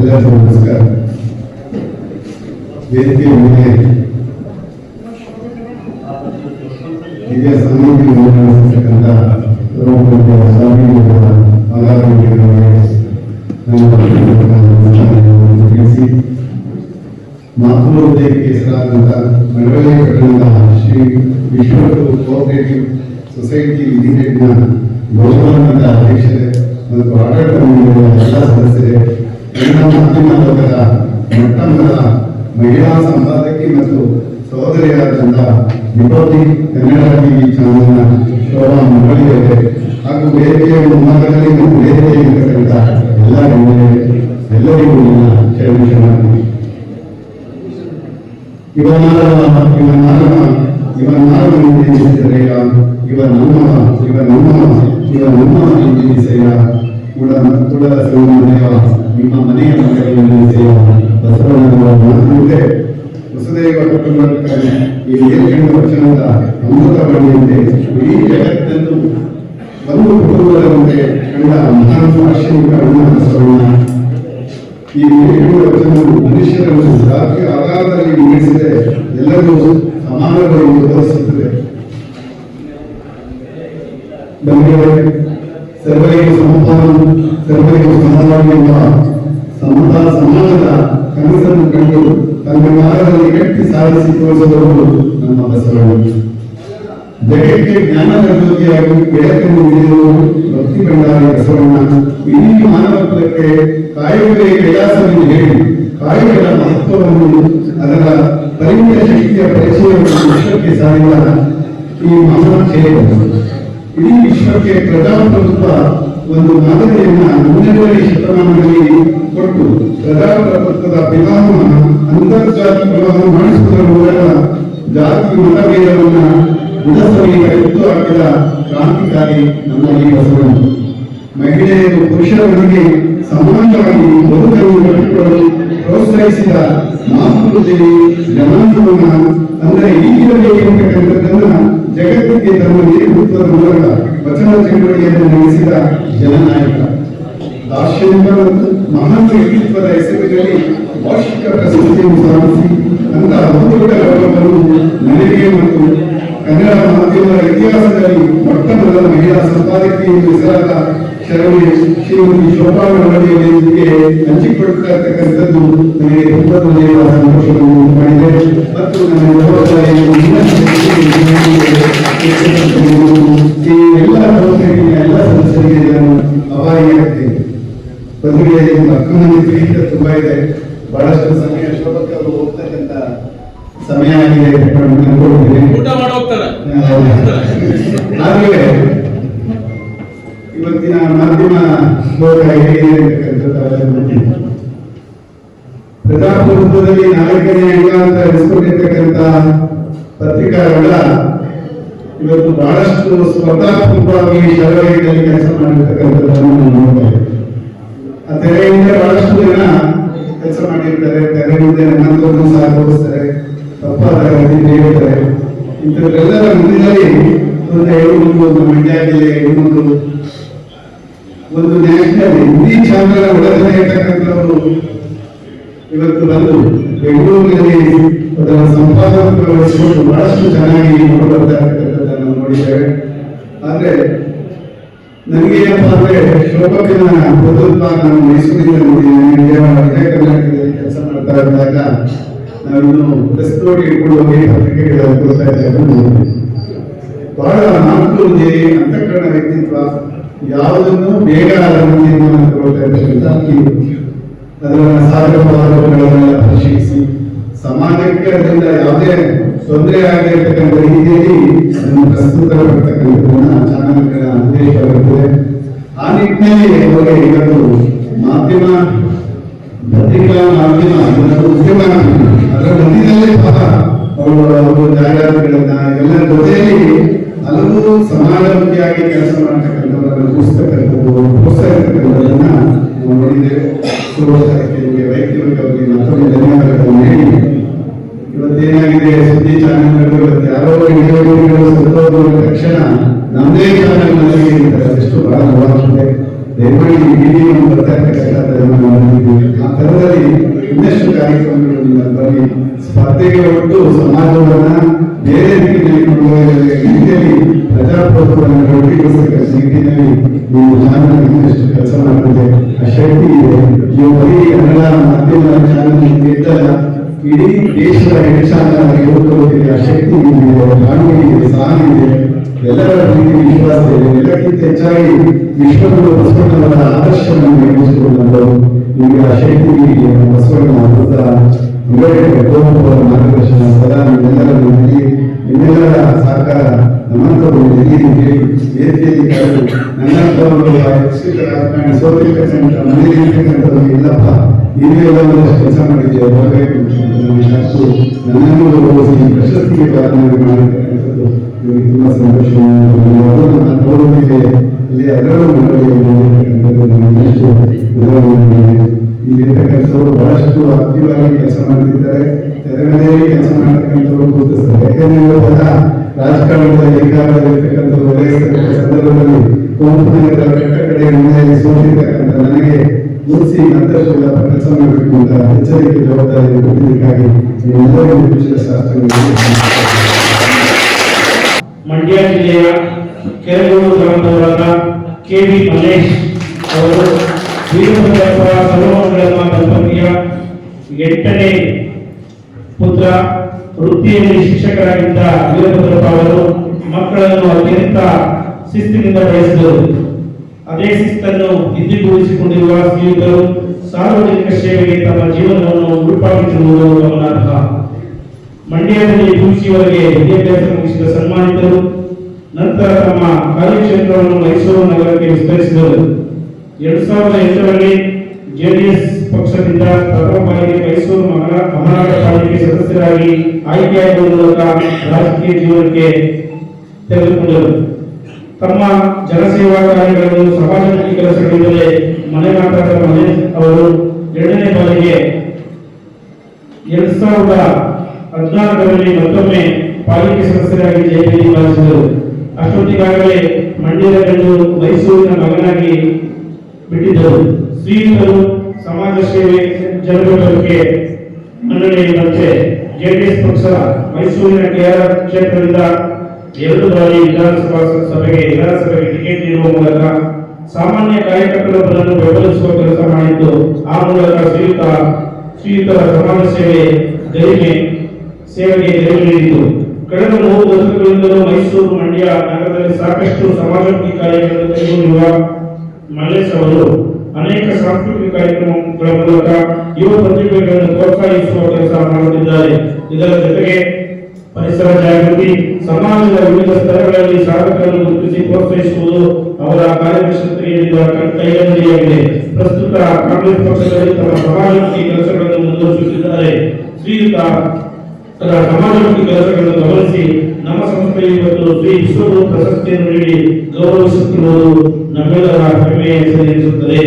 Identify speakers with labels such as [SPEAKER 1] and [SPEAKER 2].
[SPEAKER 1] ಎಲ್ಲರಿಗೂ ನಮಸ್ಕಾರ ವೇದಿಕೆ ಮೇಲೆ ಹಿರಿಯ ಸಾಮೂಹಿಕ ನಿರ್ವಹಿಸತಕ್ಕಂಥ ರೋಗಗಳ ಸ್ವಾಮೀಜಿಗಳ ಆಧಾರಗಳಿಗೆ ನನ್ನ ತಿಳಿಸಿ ಮಾತೃ ಉದ್ಯೋಗಕ್ಕೆ ಹೆಸರಾದಂಥ ಮಳವಳ್ಳಿ ಪಟ್ಟಣದ ಶ್ರೀ ವಿಶ್ವಗುರು ಕೋಆಪರೇಟಿವ್ ಸೊಸೈಟಿ ಲಿಮಿಟೆಡ್ನ ಗೌರವಾನ್ವಿತ ಅಧ್ಯಕ್ಷರೇ ಮತ್ತು ಆಡಳಿತ ಮಂಡಳಿಯ ಎಲ್ಲ ಸದಸ್ಯರೇ ಲೋಕದ ಮೊಟ್ಟ ಮೊದಲ ಮಹಿಳಾ ಸಂಪಾದಕಿ ಮತ್ತು ಸಹೋದರಿಯಾದಂಥ ವಿಭೂತಿ ಕನ್ನಡ ಟಿವಿ ಚಾನಲ್ನ ಶೋಭಾ ಹಾಗೂ ವೇದಿಕೆಯ ಮುಂಭಾಗದಲ್ಲಿ ಮತ್ತು ವೇದಿಕೆಯಲ್ಲಿರ್ತಕ್ಕಂಥ ಎಲ್ಲ ಗಣ್ಯರಿಗೆ ಎಲ್ಲರಿಗೂ ನನ್ನ ಶರಣ ಶರಣಾರ್ಥಿ ಇವನಾರವ ಇವನ ಇವನಾರವ ಎಂದಿಸೆಯ ಇವ ನಮ್ಮ ಇವ ನಮ್ಮ ಇವ ನಮ್ಮ ಕೂಡ ಕೂಡ ನಿಮ್ಮ ಮನೆಯ ಮನೆಯ ಎಂದಿಸೆಯ ಬಸವಣ್ಣನವರ ಮಾತುಂತೆ ವಸುದೇವ ಕುಟುಂಬಕ್ಕಾಗಿ ಈ ಏಕೆಂಡ ವಚನದ ಅಮೃತವಾಣಿಯಂತೆ ಇಡೀ ಜಗತ್ತನ್ನು ಒಂದು ಕುಟುಂಬದಂತೆ ಕಂಡ ಮಹಾನ್ ದಾರ್ಶನಿಕ ಅಣ್ಣ ಬಸವಣ್ಣ ಈ ಏಳು ವಚನವು ಮನುಷ್ಯರನ್ನು ಜಾತಿ ಆಧಾರದಲ್ಲಿ ವಿಂಗಡಿಸಿದೆ ಎಲ್ಲರೂ ಎಂದು ತೋರಿಸುತ್ತದೆ. ನಮಗೆ ಸರ್ವರಿಗೂ ಸಮಪಾನ ಸರ್ವರಿಗೂ ಸಮಾನವಾಗಿ ಎಂಬ ಸಮತ ಸಮಾಜದ ಕನಸನ್ನು ಕಂಡು ತನ್ನ ಕಾಲದಲ್ಲಿ ಗಟ್ಟಿ ಸಾಧಿಸಿ ತೋರಿಸಿದವರು ನಮ್ಮ ಬಸವಣ್ಣ ದಯಕ್ಕೆ ಜ್ಞಾನದ ಜ್ಯೋತಿಯಾಗಿ ಬೆಳಕನ್ನು ನೀಡುವವರು ಭಕ್ತಿ ಭಂಡಾರಿ ಬಸವಣ್ಣ. ಇಡೀ ಮಾನವತ್ವಕ್ಕೆ ಕಾಯುವುದೇ ಕೈಲಾಸವೆಂದು ಹೇಳಿ ಕಾಯುಗಳ ಮಹತ್ವವನ್ನು ಅದರ ಪರಿಮಿತ ಶಕ್ತಿಯ ಪರಿಚಯವನ್ನು ವಿಶ್ವಕ್ಕೆ ಸಾರಿದ ಈ ಕ್ಷೇತ್ರ ಇಡೀ ವಿಶ್ವಕ್ಕೆ ಪ್ರಜಾಪ್ರಭುತ್ವ ಒಂದು ಮಾದರಿಯನ್ನ ಹನ್ನೆರಡನೇ ಶತಮಾನದಲ್ಲಿ ಕೊಟ್ಟು ಪ್ರಜಾಪ್ರಭುತ್ವದ ಪಿತಾಮಹ ಅಂತರ್ಜಾತಿ ಪ್ರವಾಹ ಮಾಡಿಸುವುದರ ಮೂಲಕ ಜಾತಿ ಮತಭೇದವನ್ನ ವಿಧಸಭೆಗೆ ಎತ್ತು ಹಾಕಿದ ಕ್ರಾಂತಿಕಾರಿ ನಮ್ಮ ಈ ಬಸವಣ್ಣ ಮಹಿಳೆಯರು ಪುರುಷರೊಂದಿಗೆ ಸಮಾನವಾಗಿ ಬದುಕನ್ನು ಕಟ್ಟಿಕೊಳ್ಳಲು ಪ್ರೋತ್ಸಾಹಿಸಿದ ಮಾತೃದೇವಿ ಜನಾಂಗವನ್ನ ಅಂದರೆ ಈಗಿರಬೇಕೆಂಬತಕ್ಕಂಥದ್ದನ್ನ ಜಗತ್ತಿಗೆ ತನ್ನ ನೇತೃತ್ವದ ಮೂಲಕ ವಚನ ಚಳವಳಿಯನ್ನು ನಡೆಸಿದ ಜನನಾಯಕ. ದಾರ್ಶನಿಕ ಮತ್ತು ಮಹಾನ್ ವ್ಯಕ್ತಿತ್ವದ ಹೆಸರಿನಲ್ಲಿ ವಾರ್ಷಿಕ ಪ್ರಶಸ್ತಿಯನ್ನು ಸಾಧಿಸಿ ಅಂತ ಬಹುದೊಡ್ಡ ಗೌರವವನ್ನು ನನಗೆ ಮತ್ತು ಕನ್ನಡ ಮಾಧ್ಯಮದ ಇತಿಹಾಸದಲ್ಲಿ ಮೊಟ್ಟ ಮೊದಲ ಮಹಿಳಾ ಸಂಪಾದಕಿ ಎಂದು ಹೆಸರಾದ ಶರಣೆ ಶ್ರೀಮತಿ ಶೋಭಾ ಇರ್ತಕ್ಕಂಥದ್ದು ನನಗೆ ಮಾಡಿದೆ. ಮತ್ತು ನನ್ನ ಜವಾಬ್ದಾರಿಯನ್ನು ಈ ಎಲ್ಲ ಸಂಸ್ಥೆಗಳಿಗೆ ಎಲ್ಲ ಸಂಸ್ಥೆಗಳಿಗೆ ನಾನು ಅಭಾರಿಯಾಗ್ತೇನೆ ನಿಮ್ಮ ಅಕ್ಕನ ತುಂಬಾ ಇದೆ.
[SPEAKER 2] ಊಟ ಮಾಡಿ ಹೋಗ್ತಾರೆ
[SPEAKER 1] ಆದ್ರೆ ಇವತ್ತಿನ ಮಾಧ್ಯಮ ಲೋಕ. ಪ್ರಜಾಪ್ರಭುತ್ವದಲ್ಲಿ ನಾಲ್ಕನೇ ಅಂಗ ಅಂತ ಪತ್ರಿಕಾಗಳ ಇವತ್ತು ಬಹಳಷ್ಟು ಸ್ಪರ್ಧಾತ್ಮಕವಾಗಿ ಚಳವಳಿಯಲ್ಲಿ ಕೆಲಸ ಮಾಡಿರ್ತಕ್ಕಂಥದ್ದನ್ನು ನೋಡ್ತಾ ಇದ್ದೇವೆ. ಆ ತೆರೆಯಿಂದ ಬಹಳಷ್ಟು ಜನ ಕೆಲಸ ಮಾಡಿರ್ತಾರೆ ತೆರೆ ಮುಂದೆ ಸಹ ತೋರಿಸ್ತಾರೆ ತಪ್ಪಾದ ರೀತಿ ಹೇಳ್ತಾರೆ ಇಂಥದ್ದೆಲ್ಲರ ಮುಂದಿನಲ್ಲಿ ಒಂದು ಹೇಳುವುದು ಒಂದು ಮಂಡ್ಯ ಜಿಲ್ಲೆ ಇನ್ನೊಂದು ಒಂದು ನ್ಯಾಷನಲ್ ಹಿಂದಿ ಚಾನಲ್ ಇವತ್ತು ಬಂದು ಬೆಂಗಳೂರಿನಲ್ಲಿ ಅದರ ಸಂಪಾದಕ ವಹಿಸಿಕೊಂಡು ಬಹಳಷ್ಟು ಚೆನ್ನಾಗಿ ನೋಡ್ತಾ ಇರ್ತಕ್ಕಂಥದ್ದನ್ನು ನೋಡಿದ್ದೇವೆ. ಆದರೆ ನನಗೆ ಏನಪ್ಪ ಅಂದ್ರೆ ಶೋಭಕಿನ ಪ್ರಭುತ್ವ ನಾನು ಮೈಸೂರಿನ ನೋಡಿದ್ದೇನೆ ವಿಜಯ ಕರ್ನಾಟಕದಲ್ಲಿ ಕೆಲಸ ಮಾಡ್ತಾ ಇದ್ದಾಗ ನಾವಿನ್ನು ಪ್ರೆಸ್ ನೋಡಿ ಇಟ್ಕೊಳ್ಳುವಾಗ ಪತ್ರಿಕೆಗಳಲ್ಲಿ ಕೊಡ್ತಾ ಇದ್ದೇವೆ ನೋಡಿದ್ವಿ. ಬಹಳ ನಾಲ್ಕು ಅಂತಃಕರಣ ವ್ಯಕ್ತಿತ್ವ ಯಾವುದನ್ನು ಬೇಗ ಅದನ್ನು ತೀರ್ಮಾನ ಕೊಡ್ತಾ ಇರ್ತಕ್ಕಂಥ. ಅದರ ಪರಿಶೀಲಿಸಿ, ಸಮಾಜಕ್ಕೆ ಅದರಿಂದ ಯಾವುದೇ ತೊಂದರೆ ಆಗಿರತಕ್ಕಂಥ ರೀತಿಯಲ್ಲಿ ಅದನ್ನು ಪ್ರಸ್ತುತಪಡ್ತಕ್ಕಂಥದ್ದನ್ನ ಚಾನಲ್ಗಳ ಉದ್ದೇಶವಾಗುತ್ತದೆ ಆ ನಿಟ್ಟಿನಲ್ಲಿ ಅವರಿಗೆ ಇವತ್ತು ಮಾಧ್ಯಮ, ಪತ್ರಿಕಾ ಮಾಧ್ಯಮ ಉದ್ಯಮ ಅದರ ಸಹ ಅವರು ಅವರು ಜಾಹೀರಾತುಗಳನ್ನ ಎಲ್ಲ ಜೊತೆಯಲ್ಲಿ ಹಲವು ಸಮಾಜಮುಖಿಯಾಗಿ ಕೆಲಸ ಮಾಡ್ತಕ್ಕಂಥವರನ್ನು ಪುಸ್ತಕಕ್ಕೂ ಪ್ರೋತ್ಸಾಹಿಸ್ತಕ್ಕಂಥದ್ದನ್ನ ನಾವು ನೋಡಿದ್ದೇವೆ. ಸುರಕ್ಷತೆಗೆ ವೈಯಕ್ತಿಕವಾಗಿ ಮತ್ತೊಂದು ಧನ್ಯವಾದಗಳನ್ನು ಹೇಳಿ. ಇವತ್ತೇನಾಗಿದೆ, ಸುದ್ದಿ ಚಾನೆಲ್ಗಳು ಯಾರೋ ವಿಡಿಯೋಗಳು ಸತ್ತೋದ ತಕ್ಷಣ ನಮ್ಮದೇ ಚಾನೆಲ್ನಲ್ಲಿ ಎಷ್ಟು ಬಹಳ ನೋವಾಗ್ತದೆ ದಯಮಾಡಿ ಇಡೀ ನಮ್ಮ. ಆ ಥರದಲ್ಲಿ ಇನ್ನಷ್ಟು ಕಾರ್ಯಕ್ರಮಗಳು ನಮ್ಮಲ್ಲಿ ಸ್ಪರ್ಧೆಗೆ ಒಟ್ಟು ಸಮಾಜವನ್ನ ಬೇರೆ ರೀತಿಯಲ್ಲಿ ರೀತಿಯಲ್ಲಿ ಪ್ರಜಾಪ್ರಭುತ್ವವನ್ನು ಗಟ್ಟಿಗೊಳಿಸತಕ್ಕ ನಿಟ್ಟಿನಲ್ಲಿ ನೀವು ಚಾನಲ್ ಇನ್ನಷ್ಟು ಕೆಲಸ ಮಾಡಿದೆ ಆ ಶಕ್ತಿ ಇದೆ. ನೀವು ಬರೀ ಕನ್ನಡ ಮಾಧ್ಯಮ ಚಾನಲ್ ಇಡೀ ದೇಶದ ಹೆಚ್ಚಾದ ಯುವಕರಿಗೆ ಆ ಶಕ್ತಿ ಇದೆ ಕಾನೂನು ಇದೆ ಸಾಲ ಇದೆ. ಎಲ್ಲರ ಪ್ರೀತಿ ವಿಶ್ವಾಸ ಇದೆ. ಎಲ್ಲಕ್ಕಿಂತ ಹೆಚ್ಚಾಗಿ ವಿಶ್ವಗುರು ಬಸವಣ್ಣವರ ಆದರ್ಶವನ್ನು ನಿಮಗೆ ಶೈಲಿ ಬಸವಣ್ಣ ಅಮೃತ ಅಂಬೇಡ್ಕರ್ ಗೋಪಾಲ ಮಾರ್ಗದರ್ಶನ ಸದಾ ನಿಮ್ಮೆಲ್ಲರನ್ನು ನಿಮ್ಮಲ್ಲಿ ನಿಮ್ಮೆಲ್ಲರ ಸಹಕಾರ ಕರೆದು ನನ್ನಂತವರು ಶಿಕ್ಷಕ ರಾಜಕಾರಣ ಸೋತಿರ್ತಕ್ಕಂಥ ಮನೆಯಲ್ಲಿ ಇರ್ತಕ್ಕಂಥವ್ರು ಇಲ್ಲಪ್ಪ, ನೀವೇ ಒಂದು ಕೆಲಸ ಮಾಡಿದ್ದೀವಿ ಬರಬೇಕು ನಮ್ಮ ನನ್ನನ್ನು ಗೌರವಿಸಿ ಪ್ರಶಸ್ತಿಗೆ ಪ್ರಾರ್ಥನೆ ಮಾಡಿರ್ತಕ್ಕಂಥದ್ದು. ನಿಮಗೆ ಸಂತೋಷ ನನ್ನ ಗೌರವಿದೆ ಇಲ್ಲಿ ಎಲ್ಲರೂ. ಇಲ್ಲಿರ್ತಕ್ಕಂಥವ್ರು ಬಹಳಷ್ಟು ಆಕ್ಟಿವಾಗಿ ಕೆಲಸ ಮಾಡ್ತಿದ್ದಾರೆ ತೆರೆಮರೆಯಲ್ಲಿ ಕೆಲಸ ಮಾಡ್ತಕ್ಕಂಥವ್ರು ಗುರುತಿಸ್ತಾರೆ ಯಾಕಂದ್ರೆ ಇವಾಗ ರಾಜಕಾರಣದ ಏಕಾಗ್ರದಲ್ಲಿರ್ತಕ್ಕಂಥವ್ರು ಒಳ್ಳೆಯ ಸಂದರ್ಭದಲ್ಲಿ ಕೊಂಪುನಗರ ಕಟ್ಟ ಕಡೆ ಸೋತಿರ್ತಕ್ಕಂಥ ನನಗೆ ಗುರುಸಿ ಮತ್ತಷ್ಟು ಕೆಲಸ ಮಾಡಬೇಕು ಅಂತ ಎಚ್ಚರಿಕೆ ಜವಾಬ್ದಾರಿ ಕೊಟ್ಟಿದ್ದಕ್ಕಾಗಿ ಎಲ್ಲರಿಗೂ ವಿಶೇಷ ಶಾಸ್ತ್ರಗಳು
[SPEAKER 2] ಮಂಡ್ಯ ಜಿಲ್ಲೆಯ ಕೆರೆಗೂರು ಗ್ರಾಮದವರಾದ ಕೆ ಬಿ ಮಲ್ಲೇಶ್ ಅವರು ವೀರಭದ್ರಪ್ಪ ಸರ್ವಮಂಗಳಮ್ಮ ದಂಪತಿಯ ಎಂಟನೇ ಪುತ್ರ, ವೃತ್ತಿಯಲ್ಲಿ ಶಿಕ್ಷಕರಾಗಿದ್ದ ವೀರಭದ್ರಪ್ಪ ಅವರು ಮಕ್ಕಳನ್ನು ಅತ್ಯಂತ ಶಿಸ್ತಿನಿಂದ ಬೆಳೆಸಿದರು. ಅದೇ ಶಿಸ್ತನ್ನು ಹಿಂದಿಗೂಡಿಸಿಕೊಂಡಿರುವ ಸ್ನೇಹಿತರು ಸಾರ್ವಜನಿಕ ಸೇವೆಗೆ ತಮ್ಮ ಜೀವನವನ್ನು ಉಡುಪಾಗಿಸಿರುವುದು ಗಮನಾರ್ಹ. ಮಂಡ್ಯದಲ್ಲಿ ಪಿಯುಸಿವರೆಗೆ ವಿದ್ಯಾಭ್ಯಾಸ ಮುಗಿಸಿದ ಸನ್ಮಾನಿತರು, ನಂತರ ತಮ್ಮ ಕಾರ್ಯಕ್ಷೇತ್ರವನ್ನು ಮೈಸೂರು ನಗರಕ್ಕೆ ವಿಸ್ತರಿಸಿದರು. ಎರಡ್ ಸಾವಿರದ ಎಂಟರಲ್ಲಿ ಜೆಡಿಎಸ್ ಪಕ್ಷದಿಂದ ಪ್ರಥಮ ಬಾರಿಗೆ ಮೈಸೂರು ಮಹಾನಗರ ಪಾಲಿಕೆ ಸದಸ್ಯರಾಗಿ ಆಯ್ಕೆಯಾಗುವ ಮೂಲಕ ರಾಜಕೀಯ ಜೀವನಕ್ಕೆ ತೆಗೆದುಕೊಂಡರು. ತಮ್ಮ ಜನಸೇವಾ ಕಾರ್ಯಗಳನ್ನು ಸಮಾಜಮುಖಿ ಕೆಲಸಗಳಿಂದಲೇ ಮನೆ ಮಾತಾದ ಮನೆ, ಅವರು ಎರಡನೇ ಬಾರಿಗೆ ಎರಡ್ ಸಾವಿರದ ಹದಿನಾಲ್ಕರಲ್ಲಿ ಮತ್ತೊಮ್ಮೆ ಪಾಲಿಕೆ ಸದಸ್ಯರಾಗಿ ಜಯಬೇರಿ ಪಾಲಿಸಿದರು. ಅಷ್ಟೊತ್ತಿಗಾಗಲೇ ಮಂಡ್ಯದ ಗಂಡು ಮೈಸೂರಿನ ಮಗನಾಗಿ ಬಿಟ್ಟಿದ್ದರು. ಶ್ರೀಯುತರು ಸಮಾಜ ಸೇವೆ ಜನಪದಕ್ಕೆ ಮನ್ನಣೆ ನೀಡುವಂತೆ ಜೆಡಿಎಸ್ ಪಕ್ಷ ಮೈಸೂರಿನ ಕೆಆರ್ ಕ್ಷೇತ್ರದಿಂದ ಎರಡು ಬಾರಿ ವಿಧಾನಸಭಾ ಸಭೆಗೆ, ವಿಧಾನಸಭೆಗೆ ಟಿಕೆಟ್ ನೀಡುವ ಮೂಲಕ ಸಾಮಾನ್ಯ ಕಾರ್ಯಕರ್ತರ ಬಲನ್ನು ಬೆಂಬಲಿಸುವ ಕೆಲಸ ಮಾಡಿದ್ದು, ಆ ಮೂಲಕ ಶ್ರೀಯುತ, ಶ್ರೀಯುತರ ಸಮಾಜ ಸೇವೆ ಗರಿಮೆ ಸೇವೆಗೆ ನೆರವು ನೀಡಿತು ಕಳೆದ ಮೂರು ದಶಕಗಳಿಂದಲೂ ಮೈಸೂರು ಮಂಡ್ಯ ನಗರದಲ್ಲಿ ಸಾಕಷ್ಟು ಸಮಾಜಮುಖಿ ಕಾರ್ಯಗಳನ್ನು ಕೈಗೊಂಡಿರುವ ಮಲ್ಲೇಶ್ ಅವರು ಅನೇಕ ಸಾಂಸ್ಕೃತಿಕ ಕಾರ್ಯಕ್ರಮಗಳ ಮೂಲಕ ಯುವ ಪ್ರತಿಭೆಗಳನ್ನು ಪ್ರೋತ್ಸಾಹಿಸುವ ಕೆಲಸ ಮಾಡುತ್ತಿದ್ದಾರೆ. ಇದರ ಜೊತೆಗೆ ಪರಿಸರ ಜಾಗೃತಿ, ಸಮಾಜದ ವಿವಿಧ ಸ್ತರಗಳಲ್ಲಿ ಸಾಧಕರನ್ನು ಗುರುತಿಸಿ ಪ್ರೋತ್ಸಾಹಿಸುವುದು ಅವರ ಕಾರ್ಯದರ್ಶಕತೆಯಿಂದ ಕೈಗೊಂಡಿಯಾಗಿದೆ ಪ್ರಸ್ತುತ ಕಾಂಗ್ರೆಸ್ ಪಕ್ಷದಲ್ಲಿ ತಮ್ಮ ಸಮಾಜಮುಖಿ ಕೆಲಸಗಳನ್ನು ಮುಂದುವರಿಸುತ್ತಿದ್ದಾರೆ. ಶ್ರೀಯುತ ಅದರ ಸಮಾಜಮುಖಿ ಕೆಲಸಗಳನ್ನು ಗಮನಿಸಿ ನಮ್ಮ ಸಂಸ್ಥೆ ಇವತ್ತು ಶ್ರೀ ವಿಶ್ವಗುರು ಪ್ರಶಸ್ತಿಯನ್ನು ನೀಡಿ ಗೌರವಿಸುತ್ತಿರುವುದು ನಮ್ಮೆಲ್ಲರ ಹೆಮ್ಮೆಯ ಹೆಸರೆನಿಸುತ್ತದೆ.